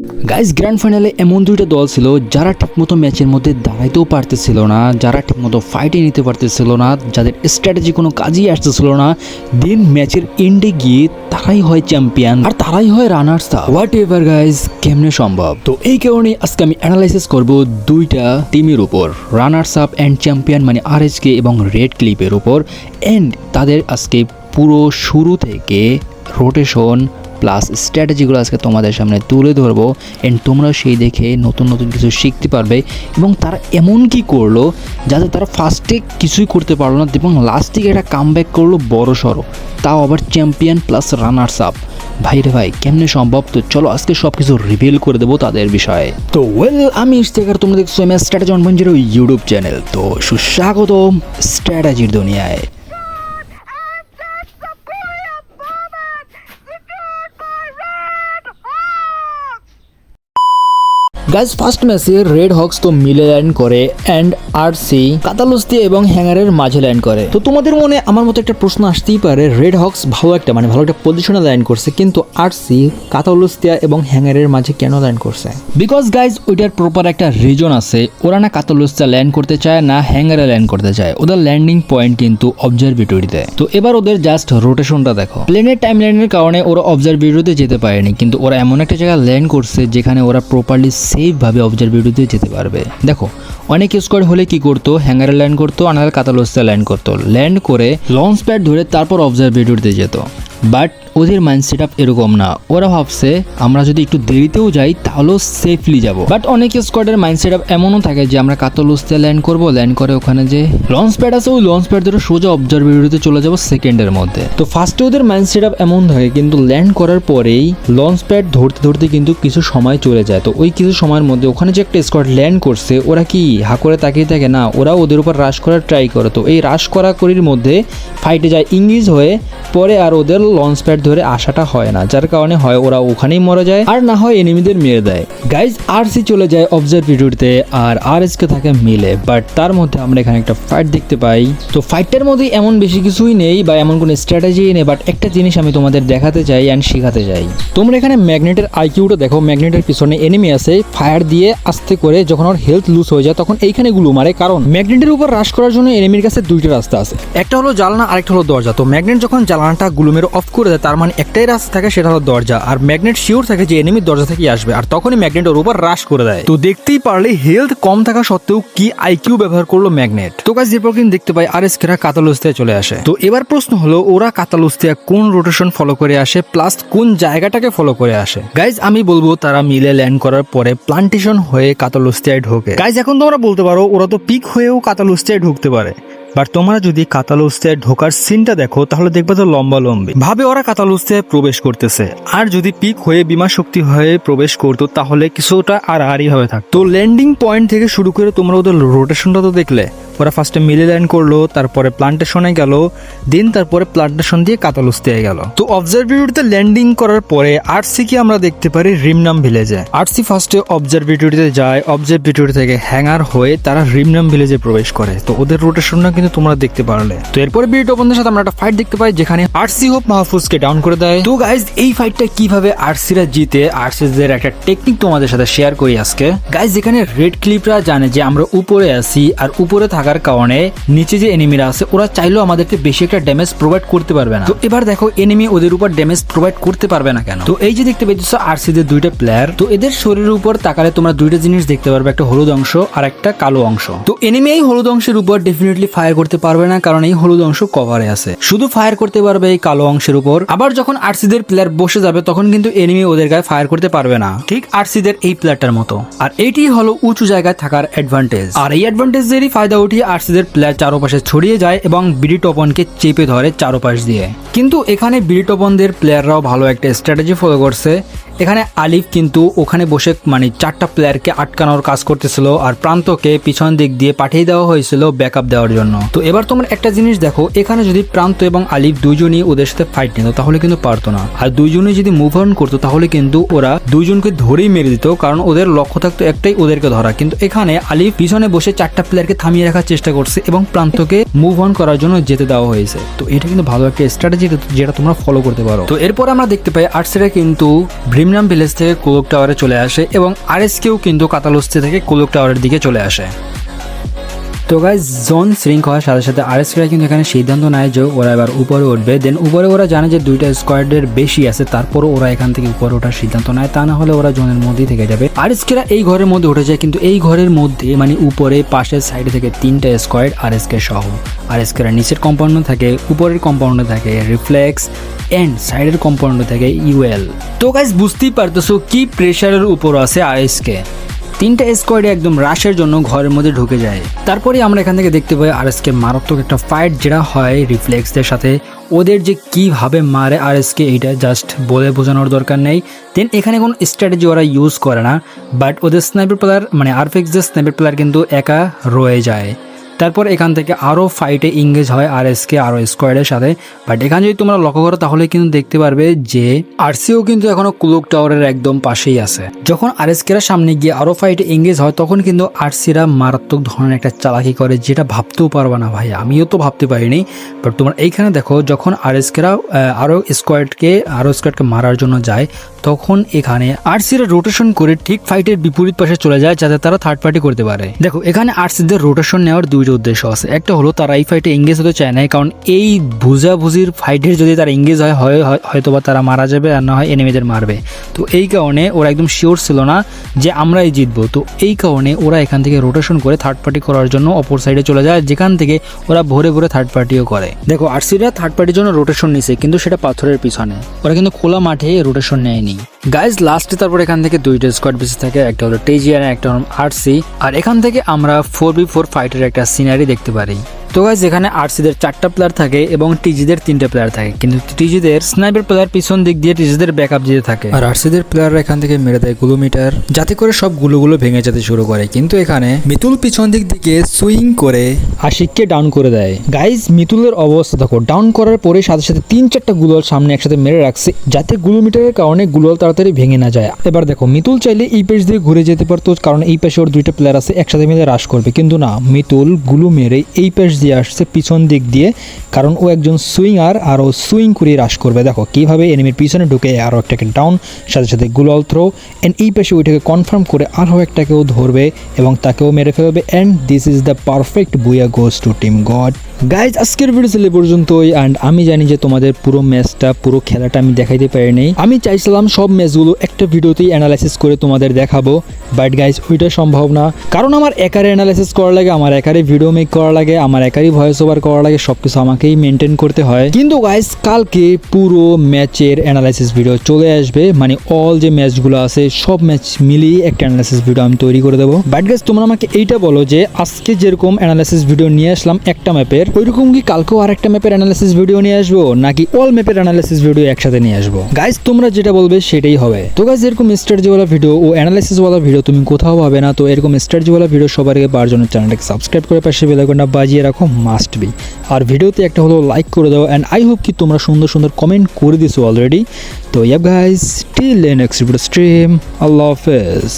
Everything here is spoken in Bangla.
গাইস গ্র্যান্ড ফাইনালে এমন দুইটা দল ছিল যারা ঠিকমতো ম্যাচের মধ্যে দাঁড়াইতেও পারতেছিল না, যারা ঠিকমতো ফাইটে নিতে পারতেছিল না, যাদের স্ট্র্যাটেজি কোনো কাজই আসতেছিল না। দিন ম্যাচের এন্ডে গিয়ে তারাই হয় চ্যাম্পিয়ন আর তারাই হয় রানার্স হোয়াট এভার গাইজ কেমনে সম্ভব? তো এই কারণে আজকে আমি অ্যানালাইসিস করব দুইটা টিমের উপর রানার্স আপ অ্যান্ড চ্যাম্পিয়ন মানে আর এবং রেড ক্লিপের উপর। অ্যান্ড তাদের আজকে পুরো শুরু থেকে রোটেশন প্লাস স্ট্র্যাটেজিগুলো আজকে তোমাদের সামনে তুলে ধরবো অ্যান্ড তোমরা সেই দেখে নতুন নতুন কিছু শিখতে পারবে এবং তারা এমন কি করল যাতে তারা ফার্স্টে কিছুই করতে পারল না এবং লাস্ট একটা কাম ব্যাক করল বড় সড়ো। তাও আবার চ্যাম্পিয়ন প্লাস রানার্স আপ ভাই রে ভাই, কেমনে সম্ভব? তো চলো আজকে সব কিছু রিভিল করে দেবো তাদের বিষয়ে। তো ওয়েল আমি ইস্তেকার তোমরা দেখছ M S strategy one zero YouTube channel তো সুস্বাগতম স্ট্র্যাটেজির দুনিয়ায়। গাইজ ফার্স্ট ম্যাচে রেড হক্স তো মিলে ল্যান্ড করে অ্যান্ড আর সি কাতালুস্তি এবং হ্যাঙ্গারের মাঝে ল্যান্ড করে। তো তোমাদের মনে আমার মতো একটা প্রশ্ন আসতেই পারে রেড হক্স ভালো একটা মানে ভালো একটা পজিশনে ল্যান্ড করছে, কিন্তু আর সি কাতালুস্তিয়া এবং হ্যাঙ্গারের মাঝে কেন ল্যান্ড করছে? বিকজ গাইজ ওইটার প্রপার একটা রিজন আছে, ওরা না কাতালুস্তিয়া ল্যান্ড করতে চায় না হ্যাঙ্গারে ল্যান্ড করতে চায়, ওদের ল্যান্ডিং পয়েন্ট কিন্তু অবজারভেটরিতে তো এবার ওদের জাস্ট রোটেশনটা দেখো। প্লেনের টাইম লাইনের কারণে ওরা অবজারভেটরিতে যেতে পারেনি, কিন্তু ওরা এমন একটা জায়গায় ল্যান্ড করছে যেখানে ওরা প্রপারলি সেফভাবে অবজারভেটরিতে যেতে পারবে। দেখো, অনেক স্কোয়াড হলে কি করতো? হ্যাঙ্গারে ল্যান্ড করতো আনার কাতালোসে ল্যান্ড করতো। ল্যান্ড করে লঞ্চ প্যাড ধরে তারপর অবজারভেটরিতে যেত। বাট ওদের মাইন্ড সেট আপ এরকম না। ওরা ভাবছে, আমরা যদি একটু দেরিতেও যাই, তাহলেও সেফলি যাব। বাট অনেক স্কোয়াডের মাইন্ড সেট আপ এমনও থাকে যে, আমরা কাতলুস্তে ল্যান্ড করব ল্যান্ড করে ওখানে যে লঞ্চ প্যাড আছে, ওই লঞ্চ প্যাড ধরে সোজা অবজারভেটরিতে চলে যাব সেকেন্ডের মধ্যে। তো ফার্স্টে ওদের মাইন্ড সেট আপ এমন থাকে, কিন্তু ল্যান্ড করার পরেই লঞ্চ প্যাড ধরতে ধরতে কিন্তু কিছু সময় চলে যায়। তো ওই কিছু সময়ের মধ্যে ওখানে যে একটা স্কোয়াড ল্যান্ড করছে, ওরা কি হা করে তাকিয়ে থাকে? না, ওরা ওদের উপর রাশ করার ট্রাই করে। তো এই রাশ করা করির মধ্যে ফাইটে যায় ইংলিশ হয়ে, পরে আর ওদের লঞ্চ প্যাড ধরে আসাটা হয় না, যার কারণে হয় ওরা ওখানেই মরে যায় আর না হয় এনিমিদের মেরে দেয়। গাইজ আর সি চলে যায় অবজারভেটরিতে আর আর এস কে থাকে মিলে বাট তার মধ্যে আমরা এখানে একটা ফাইট দেখতে পাই। তো ফাইটটার মধ্যে এমন বেশি কিছুই নেই বা এমন কোনো স্ট্র্যাটেজি নেই বাট একটা জিনিস আমি তোমাদের দেখাতে চাই অ্যান্ড শেখাতে চাই। তোমরা এখানে ম্যাগনেটের আইকিউটা দেখো ম্যাগনেটের পিছনে এনিমি আছে ফায়ার দিয়ে আস্তে করে যখন ওর হেলথ লুজ হয়ে যায়, তখন এইখানে গুলো মারে, কারণ ম্যাগনেটের উপর হ্রাস করার জন্য এনিমির কাছে দুইটা রাস্তা আছে। একটা হলো জ্বালানা আরেকটা হলো দরজা। তো ম্যাগনেট যখন জ্বালানাটা গুলুমের অফ করে দেয় তার মানে একটাই রাস্তা থাকে, সেটা হলো দরজা। আর ম্যাগনেট শিওর থাকে যে এনিমির দরজা থেকে আসবে, আর তখনই ম্যাগনেট ওর উপর হ্রাস করে দেয়। তো দেখতেই পারলে হেলথ কম থাকা সত্ত্বেও কি আইকিউ ব্যবহার করল ম্যাগনেট তো কাজ এরপর কিন্তু দেখতে পাই আর এসকেরা কাতালুস্তিয়ায় চলে আসে। তো এবার প্রশ্ন হলো, ওরা কাতালুস্তিয়া কোন রোটেশন ফলো করে আসে প্লাস কোন জায়গাটাকে ফলো করে আসে? গাইজ আমি বলব, তারা মিলে ল্যান্ড করার পরে প্লান্টেশন হয়ে কাতালুস্তিয়ায় ঢোকে। গাইজ এখন তোমরা বলতে পারো, ওরা তো পিক হয়েও কাতালুস্তিয়ায় ঢুকতে পারে। বাট তোমরা যদি কাতালুস্তে ঢোকার সিনটা দেখো, তাহলে দেখবে তো লম্বা লম্বি। ভাবে ওরা কাতালুস্তে প্রবেশ করতেছে। আর যদি পিক হয়ে বিমা শক্তি হয়ে প্রবেশ করতো, তাহলে কিছুটা আর আড়ি হয়ে থাকতো ল্যান্ডিং পয়েন্ট থেকে শুরু করে তোমরা ওদের রোটেশনটা তো দেখলে ওরা ফার্স্টে মিলে ল্যান্ড করল, তারপরে প্লান্টেশনে গেল দেন তারপরে প্লান্টেশন দিয়ে কাতালুস্তিয়ায় গেল। তো অবজারভেটরিতে ল্যান্ডিং করার পরে আরসি কি আমরা দেখতে পারি রিমনাম ভিলেজে আরসি ফার্স্টে অবজারভেটরিতে যায় অবজারভেটরি থেকে হ্যাঙ্গার হয়ে তারা রিমনাম ভিলেজে প্রবেশ করে। তো ওদের রোটেশনটা কিন্তু তোমরা দেখতে পারলে। তো এরপরে বিট ওপেনদের সাথে আমরা একটা ফাইট দেখতে পাই, যেখানে আরসি হোপ মাহফুজকে ডাউন করে দেয়। তো গাইজ এই ফাইটটা কীভাবে আরসিরা জিতে আরসিদের একটা টেকনিক তোমাদের সাথে শেয়ার করি আজকে। গাইজ যেখানে রেড ক্লিপরা জানে যে আমরা উপরে আছি, আর উপরে থাকার কারণে নিচে যে এনিমিরা আছে, ওরা চাইলেও আমাদেরকে বেশি একটা ড্যামেজ প্রোভাইড করতে পারবে না। তো এবার দেখো এনিমি ওদের উপর ড্যামেজ প্রোভাইড করতে পারবে না কেন? তো এই যে দেখতে পেয়েছ আরসিদের দুইটা প্লেয়ার তো এদের শরীরের উপর তাকালে তোমরা দুইটা জিনিস দেখতে পারবে, একটা হলুদ অংশ আর একটা কালো অংশ। তো এনিমি এই হলুদ অংশের উপর ডেফিনেটলি ফায়ার করতে পারবে না, কারণ এই হলুদ অংশ কভারে আছে। শুধু ফায়ার করতে পারবে এই কালো অংশের উপর, আবার যখন আরসিদের প্লেয়ার বসে যাবে, তখন কিন্তু এনিমি ওদের গায়ে ফায়ার করতে পারবে না। ঠিক আরসিদের এই প্লেয়ারটার মতো। আর এইটি হলো উঁচু জায়গায় থাকার অ্যাডভান্টেজ আর এই অ্যাডভান্টেজেরই ফায়দা উঠিয়ে আর্সিদের প্লেয়ার চারপাশে ছড়িয়ে যায় এবং বিডি টপনকে চেপে ধরে চারপাশ দিয়ে। কিন্তু এখানে বিডি টপনদের প্লেয়াররাও ভালো একটা স্ট্র্যাটেজি ফলো করছে। এখানে আলিফ কিন্তু ওখানে বসে মানে চারটা প্লেয়ারকে আটকানোর কাজ করতেছিল আর প্রান্তকে পিছন দিক দিয়ে পাঠিয়ে দেওয়া হয়েছিল ব্যাকআপ দেওয়ার জন্য। তো এবার তোমরা একটা জিনিস দেখো, এখানে যদি প্রান্ত এবং আলিফ দুইজনই ওদের সাথে ফাইট নিত, তাহলে কিন্তু পারতো না। আর দুইজনই যদি মুভ অন করতো, তাহলে কিন্তু ওরা দুইজনকে ধরেই মেরে দিত, কারণ ওদের লক্ষ্য থাকতো একটাই ওদেরকে ধরা। কিন্তু এখানে আলিফ পিছনে বসে চারটা প্লেয়ারকে থামিয়ে রাখার চেষ্টা করছে এবং প্রান্তকে মুভ অন করার জন্য যেতে দেওয়া হয়েছে। তো এটা কিন্তু ভালো একটা স্ট্র্যাটেজি যেটা তোমরা ফলো করতে পারো। তো এরপর আমরা দেখতে পাই আর্টসেরা কিন্তু ভ্রিম প্রিমিয়াম ভিলেজ থেকে কুলুক টাওয়ারে চলে আসে এবং আরএসকেও কিন্তু কাতালস্তি থেকে কুলুক টাওয়ারের দিকে চলে আসে। তো গাইজ জোন শ্রিঙ্ক হওয়ার সাথে সাথে আরএসকেরা কিন্তু এখানে সিদ্ধান্ত নেয় যে ওরা এবার উপরে উঠবে। দেন উপরে ওরা জানে যে দুইটা স্কোয়াডের বেশি আছে, তারপরও ওরা এখান থেকে উপরে ওঠার সিদ্ধান্ত নেয়। তা না হলে ওরা জোনের মধ্যেই থেকে যাবে। আরএসকেরা এই ঘরের মধ্যে উঠে যায়, কিন্তু এই ঘরের মধ্যে মানে উপরে, পাশের সাইডে থেকে তিনটা স্কোয়াড আরএসকে সহ। আরএসকেরা নিচের কম্পাউন্ডে থাকে, উপরের কম্পাউন্ডে থাকে রিফ্লেক্স এন্ড সাইডের কম্পাউন্ডে থাকে ইউএল তো গাইজ বুঝতেই পারতেছো কি প্রেশারের উপর আছে আরএসকে তিনটা স্কোয়াডে একদম রাশের জন্য ঘরের মধ্যে ঢুকে যায়। তারপরে আমরা এখান থেকে দেখতে পাই আর এসকে মারাত্মক একটা ফাইট যেটা হয় রিফ্লেক্সদের সাথে। ওদের যে কীভাবে মারে আর এসকে এইটা জাস্ট বলে বোঝানোর দরকার নেই। দেন এখানে কোনো স্ট্র্যাটেজি ওরা ইউজ করে না বাট ওদের স্নাইপার প্লেয়ার মানে আরফেক্সদের স্নাইপার প্লেয়ার কিন্তু একা রয়ে যায়। তারপর এখান থেকে আরও ফাইটে ইংগেজ হয় আর এসকে আরও স্কোয়াডের সাথে। বাট এখানে যদি তোমরা লক্ষ্য করো, তাহলে কিন্তু দেখতে পারবে যে আরসিও কিন্তু এখনও কুলুক টাওয়ারের একদম পাশেই আছে। যখন আরএসকেরা সামনে গিয়ে আরও ফাইটে এঙ্গেজ হয়, তখন কিন্তু আরসিরা মারাত্মক ধরনের একটা চালাকি করে, যেটা ভাবতেও পারবে না ভাই আমিও তো ভাবতে পারিনি। বাট তোমার এইখানে দেখো, যখন আরএসকেরা আরও স্কোয়াডকে আরও স্কোয়াডকে মারার জন্য যায়, তখন এখানে আরসিরা রোটেশন করে ঠিক ফাইটের বিপরীত পাশে চলে যায়, যাতে তারা থার্ড পার্টি করতে পারে। দেখো, এখানে আরসিদের রোটেশন নেওয়ার দুইটা উদ্দেশ্য আছে। একটা হলো তারা এই ফাইটে এঙ্গেজ হতে চায় না কারণ এই বুঝাবুঝির ফাইটের যদি তারা এঙ্গেজ হয় হয়, হয়- হয়তোবা তারা মারা যাবে আর না হয় এনিমিদের মারবে। তো এই কারণে ওরা একদম শিওর ছিল না যে আমরাই জিতবো। তো এই কারণে ওরা এখান থেকে রোটেশন করে থার্ড পার্টি করার জন্য অপর সাইডে চলে যায়, যেখান থেকে ওরা ভরে ভরে থার্ড পার্টিও করে। দেখো, আরসিরা থার্ড পার্টির জন্য রোটেশন নিছে, কিন্তু সেটা পাথরের পিছনে। ওরা কিন্তু খোলা মাঠে রোটেশন নেয়নি। গাইজ লাস্টে তারপর এখান থেকে দুইটা স্কোয়াড বেঁচে থাকে, একটা হলো টেজিয়ার একটা হলো আরসি আর এখান থেকে আমরা ফোর বি ফোর ফাইটের একটা সিনারি দেখতে পারি। তো গাইজ এখানে আরসিদের চারটা প্লেয়ার থাকে এবং টিজিদের তিনটা প্লেয়ার থাকে। কিন্তু টিজিদের স্নাইপার প্লেয়ার পিছন দিক দিয়ে টিজিদের ব্যাকআপ দিতে থাকে। আর আরসিদের প্লেয়াররা এখান থেকে মেরে দেয় গুলোমিটার যাতে করে সব গুলোগুলো ভেঙে যেতে শুরু করে। কিন্তু এখানে মিতুল পিছন দিক দিকে সুইং করে আশিককে ডাউন করে দেয়। গাইজ মিতুলের অবস্থা দেখো ডাউন করার পরে সাথে সাথে তিন চারটা গুলোল সামনে একসাথে মেরে রাখছে যাতে গুলোমিটারের কারণে গুলোল তাড়াতাড়ি ভেঙে না যায়। এবার দেখো মিতুল চাইলে এই পেশ দিয়ে ঘুরে যেতে পারতো কারণ এই পাশে ওর দুইটা প্লেয়ার আছে একসাথে মিলে রাশ করবে। কিন্তু না মিতুলগুলো মেরে এই পেশ দিয়ে আসছে পিছন দিক দিয়ে, কারণ ও একজন সুইঙ্গার আর ও সুইং করে রাশ করবে। দেখো, কীভাবে এনিমির পিছনে ঢুকে আরও একটাকে ডাউন সাথে সাথে গুলাল থ্রো এন্ড এই পাশে ওইটাকে কনফার্ম করে আরও একটাকেও ধরবে এবং তাকেও মেরে ফেলবে। And this is the perfect booyah goes to team god guys আজকের ভিডিও ছিল পর্যন্তই অ্যান্ড আমি জানি যে তোমাদের পুরো ম্যাচটা পুরো খেলাটা আমি দেখাইতে পারিনি। আমি চাইছিলাম সব ম্যাচগুলো একটা ভিডিওতেই অ্যানালাইসিস করে তোমাদের দেখাবো। বাট গাইজ ওইটা সম্ভব না। কারণ আমার একারে অ্যানালাইসিস করা লাগে, আমার একারে ভিডিও মেক করা লাগে, আমার একারই ভয়েস ওভার করা লাগে সব কিছু আমাকেই মেনটেন করতে হয়। কিন্তু গাইজ কালকে পুরো ম্যাচের অ্যানালাইসিস ভিডিও চলে আসবে। মানে অল যে ম্যাচগুলো আছে, সব ম্যাচ মিলিয়ে একটা অ্যানালাইসিস ভিডিও আমি তৈরি করে দেবো। বাট গাইজ তোমরা আমাকে এইটা বলো যে, আজকে যেরকম অ্যানালাইসিস ভিডিও নিয়ে আসলাম একটা ম্যাপের ওইরকম কি কালকেও আর একটা ম্যাপের অ্যানালাইসিস ভিডিও নিয়ে আসব? নাকি অল ম্যাপের অ্যানালাইসিস ভিডিও একসাথে নিয়ে আসব? গাইজ তোমরা যেটা বলবে সেটাই হবে। তো গাইজ এরকম স্ট্র্যাটেজিওয়ালা ভিডিও ও অ্যানালাইসিসওয়ালা ভিডিও তুমি কোথাও পাবে না, তো এরকম স্ট্র্যাটেজিওয়ালা ভিডিও সবার আগে পাওয়ার জন্য চ্যানেলটাকে সাবস্ক্রাইব করে পাশে বেলাইকনটা বাজিয়ে রাখো মাস্ট বি আর ভিডিওতে একটা হলো লাইক করে দাও অ্যান্ড আই হোপ কি তোমরা সুন্দর সুন্দর কমেন্ট করে দিছো অলরেডি তো ইয়াব guys till next video stream আল্লাহ হাফেজ।